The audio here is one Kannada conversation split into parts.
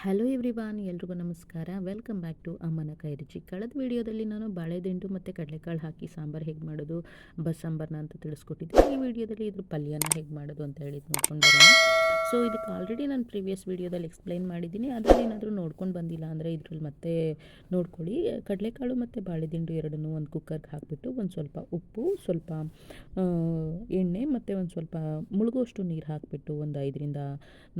ಹಲೋ ಎವ್ರಿವಾನ್ ಎಲ್ರಿಗೂ ನಮಸ್ಕಾರ. ವೆಲ್ಕಮ್ ಬ್ಯಾಕ್ ಟು ಅಮ್ಮನ ಕೈ ರುಚಿ ಕಳೆದ ವಿಡಿಯೋದಲ್ಲಿ ನಾನು ಬಾಳೆದಿಂಡು ಮತ್ತು ಕಡಲೆಕಾಳು ಹಾಕಿ ಸಾಂಬಾರು ಹೇಗೆ ಮಾಡೋದು ಬಸ್ ಸಾಂಬಾರನ್ನ ಅಂತ ತಿಳಿಸ್ಕೊಟ್ಟಿದ್ದೆ. ಈ ವಿಡಿಯೋದಲ್ಲಿ ಇದ್ರ ಪಲ್ಯನ ಹೇಗೆ ಮಾಡೋದು ಅಂತ ಹೇಳಿದ್ದು ನೋಡ್ಕೊಂಡು ಸೊ ಇದಕ್ಕೆ ಆಲ್ರೆಡಿ ನಾನು ಪ್ರೀವಿಯಸ್ ವೀಡಿಯೋದಲ್ಲಿ ಎಕ್ಸ್ಪ್ಲೈನ್ ಮಾಡಿದ್ದೀನಿ. ಅದರಲ್ಲಿ ಏನಾದರೂ ನೋಡ್ಕೊಂಡು ಬಂದಿಲ್ಲ ಅಂದರೆ ಇದ್ರಲ್ಲಿ ಮತ್ತೆ ನೋಡ್ಕೊಳ್ಳಿ. ಕಡಲೆಕಾಳು ಮತ್ತು ಬಾಳೆದಿಂಡು ಎರಡನ್ನೂ ಒಂದು ಕುಕ್ಕರ್ಗೆ ಹಾಕಿಬಿಟ್ಟು ಒಂದು ಸ್ವಲ್ಪ ಉಪ್ಪು, ಸ್ವಲ್ಪ ಎಣ್ಣೆ ಮತ್ತು ಒಂದು ಸ್ವಲ್ಪ ಮುಳುಗುವಷ್ಟು ನೀರು ಹಾಕಿಬಿಟ್ಟು ಒಂದು ಐದರಿಂದ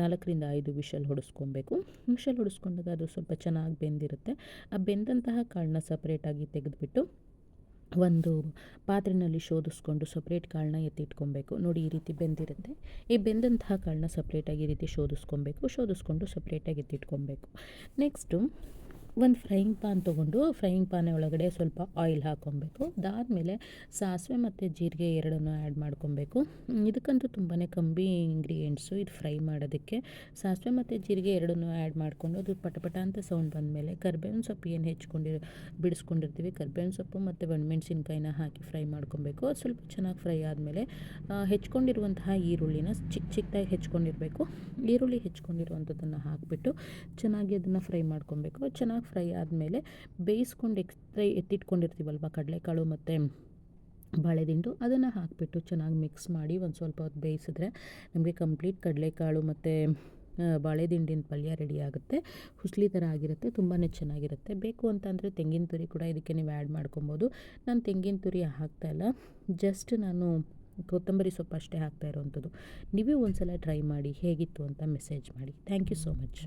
ನಾಲ್ಕರಿಂದ ಐದು ವಿಷಲ್ ಹೊಡಿಸ್ಕೊಬೇಕು. ವಿಷಲ್ ಹೊಡಿಸ್ಕೊಂಡಾಗ ಅದು ಸ್ವಲ್ಪ ಚೆನ್ನಾಗಿ ಬೆಂದಿರುತ್ತೆ. ಆ ಬೆಂದಂತಹ ಕಾಳನ್ನ ಸಪ್ರೇಟಾಗಿ ತೆಗೆದುಬಿಟ್ಟು ಒಂದು ಪಾತ್ರೆಯಲ್ಲಿ ಶೋಧಿಸ್ಕೊಂಡು ಸಪ್ರೇಟ್ ಕಾಳನ್ನ ಎತ್ತಿಟ್ಕೊಬೇಕು. ನೋಡಿ, ಈ ರೀತಿ ಬೆಂದಿರುತ್ತೆ. ಈ ಬೆಂದಂತಹ ಕಾಳನ್ನ ಸಪ್ರೇಟಾಗಿ ಈ ರೀತಿ ಶೋಧಿಸ್ಕೊಬೇಕು. ಶೋಧಿಸ್ಕೊಂಡು ಸಪ್ರೇಟಾಗಿ ಎತ್ತಿಟ್ಕೊಬೇಕು. ನೆಕ್ಸ್ಟು ಒಂದು ಫ್ರೈಯಿಂಗ್ ಪಾನ್ ತೊಗೊಂಡು ಫ್ರೈಯಿಂಗ್ ಪಾನ್ ಒಳಗಡೆ ಸ್ವಲ್ಪ ಆಯಿಲ್ ಹಾಕ್ಕೊಬೇಕು ಅದಾದಮೇಲೆ ಸಾಸಿವೆ ಮತ್ತು ಜೀರಿಗೆ ಎರಡನ್ನೂ ಆ್ಯಡ್ ಮಾಡ್ಕೊಬೇಕು. ಇದಕ್ಕಂತೂ ತುಂಬಾ ಕಂಬಿ ಇಂಗ್ರೀಡಿಯೆಂಟ್ಸು ಇದು ಫ್ರೈ ಮಾಡೋದಕ್ಕೆ. ಸಾಸಿವೆ ಮತ್ತು ಜೀರಿಗೆ ಎರಡನ್ನೂ ಆ್ಯಡ್ ಮಾಡಿಕೊಂಡು ಅದು ಪಟಪಟ ಅಂತ ಸೌಂಡ್ ಬಂದಮೇಲೆ ಕರ್ಬೇವಿನ ಸೊಪ್ಪು ಏನು ಹೆಚ್ಕೊಂಡಿ ಬಿಡಿಸ್ಕೊಂಡಿರ್ತೀವಿ. ಕರ್ಬೇವಿನ ಸೊಪ್ಪು ಮತ್ತು ಒಣಮೆಣ್ಸಿನ್ಕಾಯಿನ ಹಾಕಿ ಫ್ರೈ ಮಾಡ್ಕೊಬೇಕು. ಅದು ಸ್ವಲ್ಪ ಚೆನ್ನಾಗಿ ಫ್ರೈ ಆದಮೇಲೆ ಹೆಚ್ಕೊಂಡಿರುವಂತಹ ಈರುಳ್ಳಿನ ಚಿಕ್ಕ ಚಿಕ್ಕದಾಗಿ ಹೆಚ್ಕೊಂಡಿರಬೇಕು. ಈರುಳ್ಳಿ ಹೆಚ್ಕೊಂಡಿರುವಂಥದ್ದನ್ನು ಹಾಕಿಬಿಟ್ಟು ಚೆನ್ನಾಗಿ ಅದನ್ನು ಫ್ರೈ ಮಾಡ್ಕೊಬೇಕು. ಚೆನ್ನಾಗಿ ಫ್ರೈ ಆದಮೇಲೆ ಬೇಯಿಸ್ಕೊಂಡು ಎಕ್ಸ್ಟ್ರಾ ಎತ್ತಿಟ್ಕೊಂಡಿರ್ತೀವಲ್ವ? ಕಡಲೆಕಾಳು ಮತ್ತು ಬಾಳೆದಿಂಡು ಅದನ್ನು ಹಾಕಿಬಿಟ್ಟು ಚೆನ್ನಾಗಿ ಮಿಕ್ಸ್ ಮಾಡಿ ಒಂದು ಸ್ವಲ್ಪ ಹೊತ್ತು ಬೇಯಿಸಿದ್ರೆ ನಮಗೆ ಕಂಪ್ಲೀಟ್ ಕಡಲೆಕಾಳು ಮತ್ತು ಬಾಳೆದಿಂಡಿನ ಪಲ್ಯ ರೆಡಿ ಆಗುತ್ತೆ. ಹುಸ್ಲಿ ಥರ ಆಗಿರುತ್ತೆ ತುಂಬಾ ಚೆನ್ನಾಗಿರುತ್ತೆ. ಬೇಕು ಅಂತಂದರೆ ತೆಂಗಿನ ತುರಿ ಕೂಡ ಇದಕ್ಕೆ ನೀವು ಆ್ಯಡ್ ಮಾಡ್ಕೊಬೋದು. ನಾನು ತೆಂಗಿನ ತುರಿ ಹಾಕ್ತಾಯಿಲ್ಲ ಜಸ್ಟ್ ನಾನು ಕೊತ್ತಂಬರಿ ಸೊಪ್ಪು ಅಷ್ಟೇ ಹಾಕ್ತಾ ಇರೋವಂಥದ್ದು ನೀವೇ ಒಂದು ಸಲ ಟ್ರೈ ಮಾಡಿ ಹೇಗಿತ್ತು ಅಂತ ಮೆಸೇಜ್ ಮಾಡಿ. Thank you so much